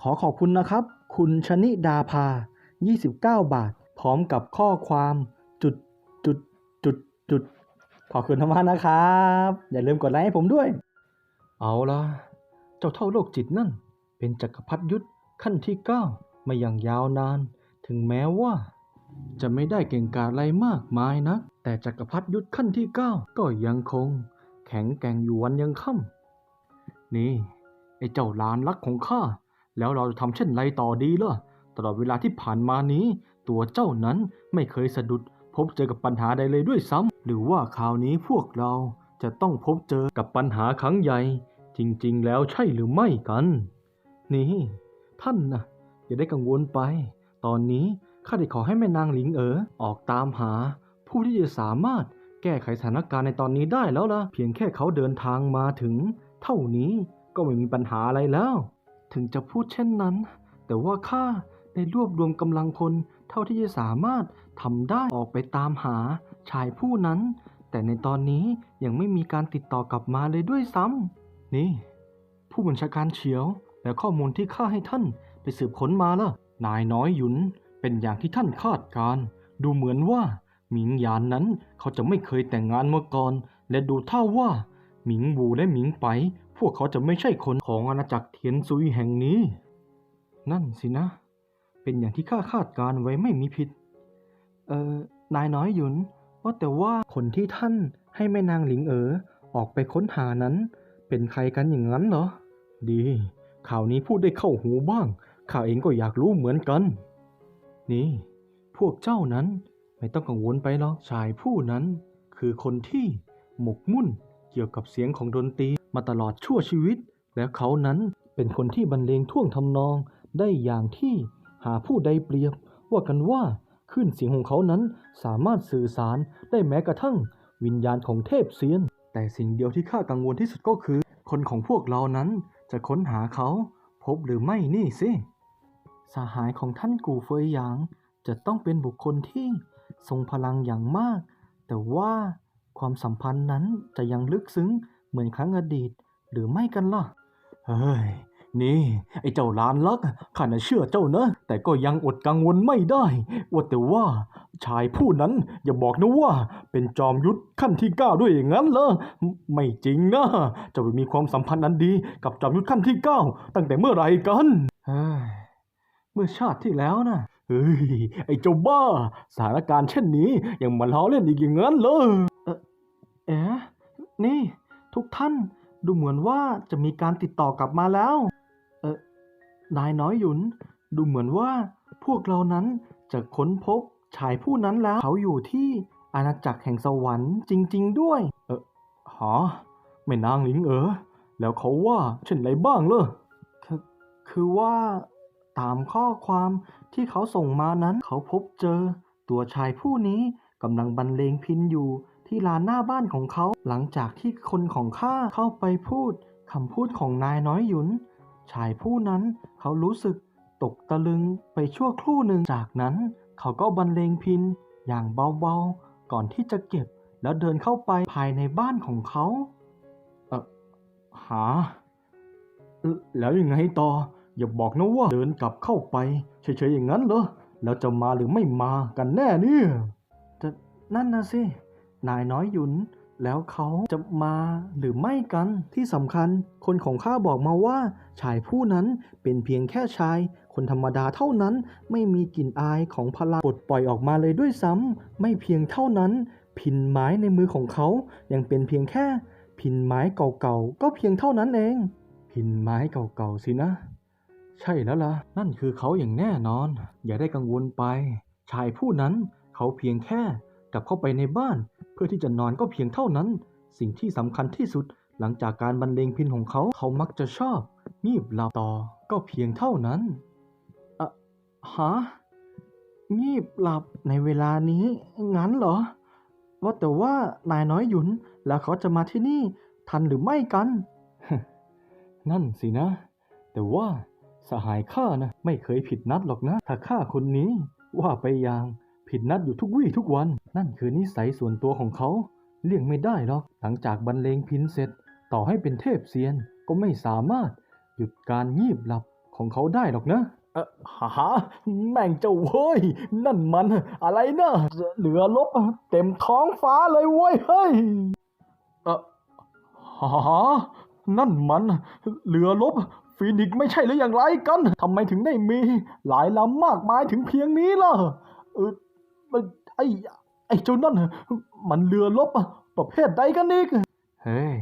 ขอขอบคุณนะครับ คุณชนิดาภา 29 บาท พร้อมกับข้อความจุดจุดจุดจุดขอบคุณมากนะครับ อย่าลืมกดไลค์ให้ผมด้วย เอาล่ะ เจ้าเท่าโลกจิตนั่น เป็นจักรพรรดิยุทธขั้นที่เก้ามาอย่างยาวนาน ถึงแม้ว่า จะไม่ได้เก่งกาจอะไรมากมายนักแต่จักรพรรดิยุทธขั้นที่เก้าก็ยังคง แข็งแกร่งอยู่วันยังค่ำนี่ไอ้เจ้าลานรักของข้า แล้วเราจะทำเช่นไรต่อดีล่ะ ตลอดเวลาที่ผ่านมานี้ ตัวเจ้านั้นไม่เคยสะดุด พบเจอกับปัญหาใดเลยด้วยซ้ำหรือว่าคราวนี้พวกเราจะต้องพบเจอกับปัญหาครั้งใหญ่ จริงๆ แล้วใช่หรือไม่กัน นี่ ท่านนะอย่าได้กังวลไป ตอนนี้ข้าได้ขอให้แม่นางหลิงเอ๋อออกตามหา ผู้ที่จะสามารถแก้ไขสถานการณ์ในตอนนี้ได้แล้วล่ะ เพียงแค่เขาเดินทางมาถึง เท่านี้ก็ไม่มีปัญหาอะไรแล้ว ถึงจะพูดเช่นนั้น แต่ว่าข้าได้รวบรวมกำลังพลเท่าที่จะสามารถทำได้ออกไปตามหาชายผู้นั้น แต่ในตอนนี้ยังไม่มีการติดต่อกลับมาเลยด้วยซ้ำนี่ ผู้บัญชาการเฉียว และข้อมูลที่ข้าให้ท่านไปสืบค้นมาล่ะ นายน้อยหยุน เป็นอย่างที่ท่านคาดการ ดูเหมือนว่าหมิงหยานนั้นเขาจะไม่เคยแต่งงานมาก่อน และดูเท่าว่า หมิงบูและหมิงไป พวกเขาจะไม่ใช่คนของอาณาจักรเทียนซุยแห่งนี้ นั่นสินะ เป็นอย่างที่ข้าคาดการไว้ไม่มีผิด เอ่อ นายน้อยหยุน ว่าแต่ว่าคนที่ท่านให้แม่นางหลิงเอ๋อออกไปค้นหานั้น เป็นใครกันอย่างนั้นเหรอ ดี ข่าวนี้พูดได้เข้าหูบ้าง ข้าเองก็อยากรู้เหมือนกัน นี่ พวกเจ้านั้นไม่ต้องกังวลไปหรอกชายผู้นั้น คือคนที่หมกมุ่น กี่ยวกับเสียงของดนตรีมาตลอดชั่วชีวิต และเขานั้นเป็นคนที่บรรเลงท่วงทำนองได้อย่างที่หาผู้ใดเปรียบ ว่ากันว่าคลื่นเสียงของเขานั้นสามารถสื่อสารได้แม้กระทั่ง วิญญาณของเทพเซียน แต่สิ่งเดียวที่ข้ากังวลที่สุดก็คือ คนของพวกเรานั้นจะค้นหาเขา พบหรือไม่นี่สิสหายของท่านกูเฟยหยางจะต้องเป็นบุคคลที่ทรงพลังอย่างมาก แต่ว่า ความสัมพันธ์นั้นจะยังลึกซึ้งเหมือนครั้งอดีตหรือไม่กันล่ะ เฮ้ย นี่ไอ้เจ้าลานลักข้าน่ะเชื่อเจ้านะ แต่ก็ยังอดกังวลไม่ได้ ว่าแต่ว่าชายผู้นั้นอย่าบอกนะว่า เป็นจอมยุทธขั้นที่เก้าด้วยอย่างนั้นเหรอ ไม่จริงนะเจะไปมีความสัมพันธ์อันดีกับจอมยุทธขั้นที่เก้าตั้งแต่เมื่อไหรกันเฮ้ยเมื่อชาติที่แล้วนะเฮ้ย ไอ้เจ้าบ้า สถานการณ์เช่นนี้ยังมาล้อเล่นอีกอย่างนั้นเหรอ เอ่อเอ๊ะนี่ ทุกท่านดูเหมือนว่าจะมีการติดต่อกลับมาแล้ว เออนายน้อยหยุน ดูเหมือนว่าพวกเรานั้นจะค้นพบชายผู้นั้นแล้ว เขาอยู่ที่อาณาจักรแห่งสวรรค์จริง ๆ ด้วย เออหาไม่นางหลิงเออ แล้วเขาว่าเช่นไรบ้างเลอคือคือว่าตามข้อความที่เขาส่งมานั้น เขาพบเจอตัวชายผู้นี้กำลังบรรเลงพินอยู่ ที่ลานหน้าบ้านของเขา หลังจากที่คนของข้าเข้าไปพูดคำพูดของนายน้อยหยุน ชายผู้นั้นเขารู้สึกตกตะลึงไปชั่วครู่หนึ่งจากนั้น เขาก็บรรเลงพินอย่างเบาๆ ก่อนที่จะเก็บแล้วเดินเข้าไปภายในบ้านของเขา เออหาเอ่อแล้วยังไงต่อ อย่าบอกนะว่าเดินกลับเข้าไปเฉยๆอย่างนั้นเหรอ แล้วจะมาหรือไม่มากันแน่เนี่ยจะนั่นนะสิ นายน้อยหยุน แล้วเขาจะมาหรือไม่กันที่สำคัญ คนของข้าบอกมาว่า ชายผู้นั้นเป็นเพียงแค่ชาย คนธรรมดาเท่านั้นไม่มีกลิ่นอายของพลังปลดปล่อยออกมาเลยด้วยซ้ำไม่เพียงเท่านั้น พินไม้ในมือของเขายังเป็นเพียงแค่ พินไม้เก่าๆก็เพียงเท่านั้นเอง พินไม้เก่าๆสินะ ใช่แล้วล่ะ นั่นคือเขาอย่างแน่นอน อย่าได้กังวลไป ชายผู้นั้นเขาเพียงแค่กลับเข้าไปในบ้าน เพื่อที่จะนอนก็เพียงเท่านั้น สิ่งที่สำคัญที่สุดหลังจากการบรรเลงพินของเขาเขามักจะชอบงีบหลับต่อก็เพียงเท่านั้นอะฮะงีบหลับในเวลานี้ งั้นเหรอ ว่าแต่ว่านายน้อยหยุน แล้วเขาจะมาที่นี่ทันหรือไม่กัน นั่นสินะ แต่ว่าสหายข้านะ ไม่เคยผิดนัดหรอกนะ ถ้าข้าคนนี้ว่าไปอย่าง ผิดนัดอยู่ทุกวี่ทุกวัน นั่นคือนิสัยส่วนตัวของเขา เลี่ยงไม่ได้หรอก หลังจากบรรเลงพินเสร็จ ต่อให้เป็นเทพเซียนก็ไม่สามารถหยุดการงีบหลับของเขาได้หรอกนะเออหาแม่งเจ้าเว้ย นั่นมัน อะไรนะเหลือลบเต็มท้องฟ้าเลยเว้ย เฮ้ย เออหานั่นมันเรือลบฟีนิกซ์ไม่ใช่หรืออย่างไรกัน ทำไมถึงได้มี หลายลำมากมายถึงเพียงนี้ล่ะ เออมัน ไอ้ไอ้เจ้านั่น มันเรือลบประเภทใดกันนี่เฮ้ย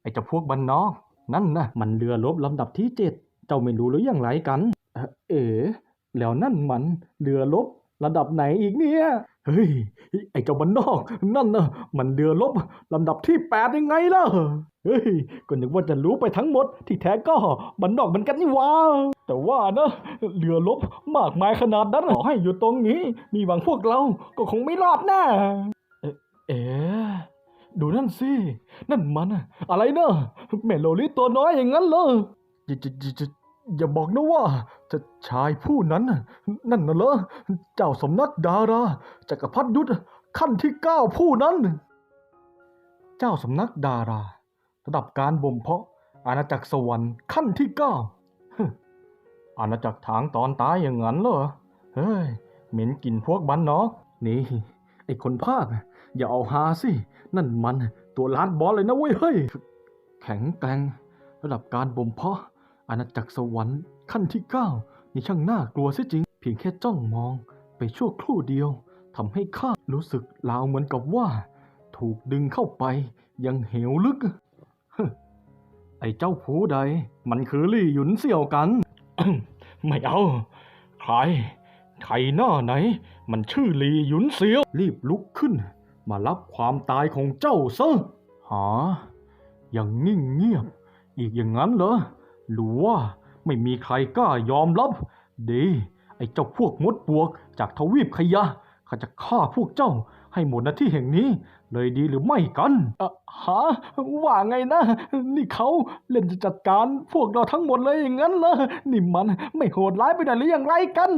ไอ้เจ้าพวกบันนอกนั่นนะมันเรือลบลำดับที่เจ็ดเจ้าไม่รู้หรืออย่างไรกัน เอ่อเอ๋แล้วนั่นมันเรือลบระดับไหนอีกเนี่ย เฮ้ย ไอ้เจ้าบันนอก นั่นนะมันเรือลบลำดับที่แปดยังไงล่ะ เฮ้ย ก็นึกว่าจะรู้ไปทั้งหมด ที่แท้ก็บันนอกเหมือนกันนี่หวะแต่ว่านะเรือลบมากมายขนาดนั้นขอให้อยู่ตรงนี้ มีหวังพวกเราก็คงไม่รอดแน่ เอเอดูนั่นสิ นั่นมันอะไรเนอะแม่โลลิตัวน้อยอย่างนั้นเหรออย่าอย่าอย่าอย่าบอกนะว่าจะชายผู้นั้น นั่นน่ะเหรอ เจ้าสำนักดารา จักรพรรดิยุทธขั้นที่เก้าผู้นั้น เจ้าสำนักดารา ระดับการบ่มเพาะ อาณาจักรสวรรค์ขั้นที่เก้าอาณาจักรทางตอนตายอย่างนั้นเหรอ เฮ้ย เหม็นกลิ่นพวกบันเนาะนี่ ไอคนภาค อย่าเอาฮาสิ นั่นมันตัวลาดบอสเลยนะเว้ยเฮ้ย แข็งแกร่งระดับการบ่มเพาะ อาณาจักรสวรรค์ขั้นที่เก้านี่ช่างน่ากลัวเสียจริง เพียงแค่จ้องมองไปชั่วครู่เดียว ทำให้ข้ารู้สึกลาวเหมือนกับว่า ถูกดึงเข้าไปยังเหวลึก ไอ้เจ้าผู้ใด มันคือลี่หยุนเสี่ยวกัน ไม่เอา ใคร ใครหน้าไหน มันชื่อลีหยุนเสี่ยว รีบลุกขึ้น มารับความตายของเจ้าซะหาอย่างนิ่งเงียบ อีกอย่างนั้นเหรอหรือว่าไม่มีใครกล้ายอมรับ ดี ไอ้เจ้าพวกมดปวกจากทวีปขยะ ข้าจะฆ่าพวกเจ้า ให้หมดหน้าที่แห่งนี้ เลยดีหรือไม่กันอะฮะว่าไงนะ นี่เขาเล่นจะจัดการพวกเราทั้งหมดเลยอย่างนั้นเหรอนี่มันไม่โหดร้ายไปหน่อยหรืออย่างไรกัน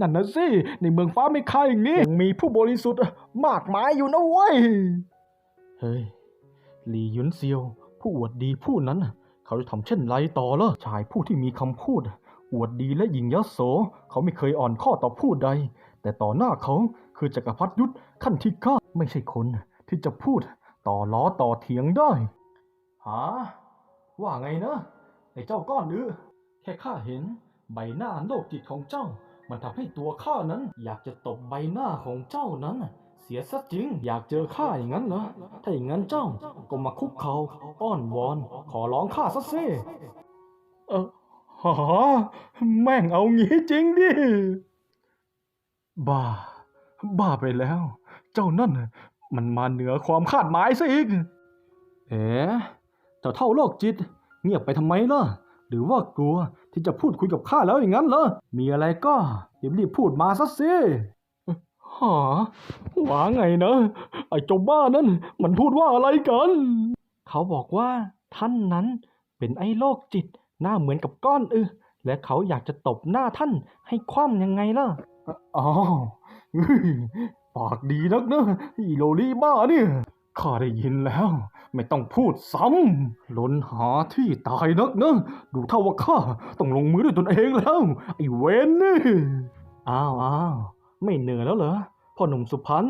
นั่นนะสิในเมืองฟ้าไม่คายอย่างนี้ยังมีผู้บริสุทธิ์มากมายอยู่นะเว้ยเฮ้ยหลี่หยุนเซียว ผู้อวดดีผู้นั้นเขาจะทำเช่นไรต่อล่ะชายผู้ที่มีคำพูดอวดดีและหยิ่งยโสเขาไม่เคยอ่อนข้อต่อผู้ใด แต่ต่อหน้าเขาคือจักรพรรดิยุทธขั้นที่เก้าไม่ใช่คนที่จะพูดต่อล้อต่อเถียงได้ หา ว่าไงนะไอ้เจ้าก้อนอือแค่ข้าเห็นใบหน้าโลกจิตของเจ้า มันทำให้ตัวข้านั้น อยากจะตบใบหน้าของเจ้านั้น เสียซะจริง อยากเจอข้าอย่างนั้นเหรอถ้าอย่างนั้นเจ้าก็มาคุกเขาอ้อนวอน ขอร้องข้าซะสิเออหาแม่งเอางี้จริงดิ บ้า บ้าไปแล้ว เจ้านั่นน่ะมันมาเหนือความคาดหมายซะอีก เอ๋เจ้าเท่าโลกจิต เงียบไปทำไมล่ะ หรือว่ากลัวที่จะพูดคุยกับข้าแล้วอย่างนั้นเหรอ มีอะไรก็รีบๆพูดมาซะสิหาว่าไงนะ ไอ้เจ้าบ้านั่น มันพูดว่าอะไรกัน เขาบอกว่าท่านนั้นเป็นไอ้โรคจิต หน้าเหมือนกับก้อนอือและเขาอยากจะตบหน้าท่านให้คว่ำยังไงล่ะ อ้าวปากดีนักเนอะอีโลลี่บ้าเนี่ยข้าได้ยินแล้ว ไม่ต้องพูดซ้ำล้นหาที่ตายนักเนอะดูเท่าว่าข้าต้องลงมือด้วยตนเองแล้ว ไอ้เวนนี่อ้าวอ้าวไม่เหนื่อยแล้วเหรอพ่อหนุ่มสุพรรณ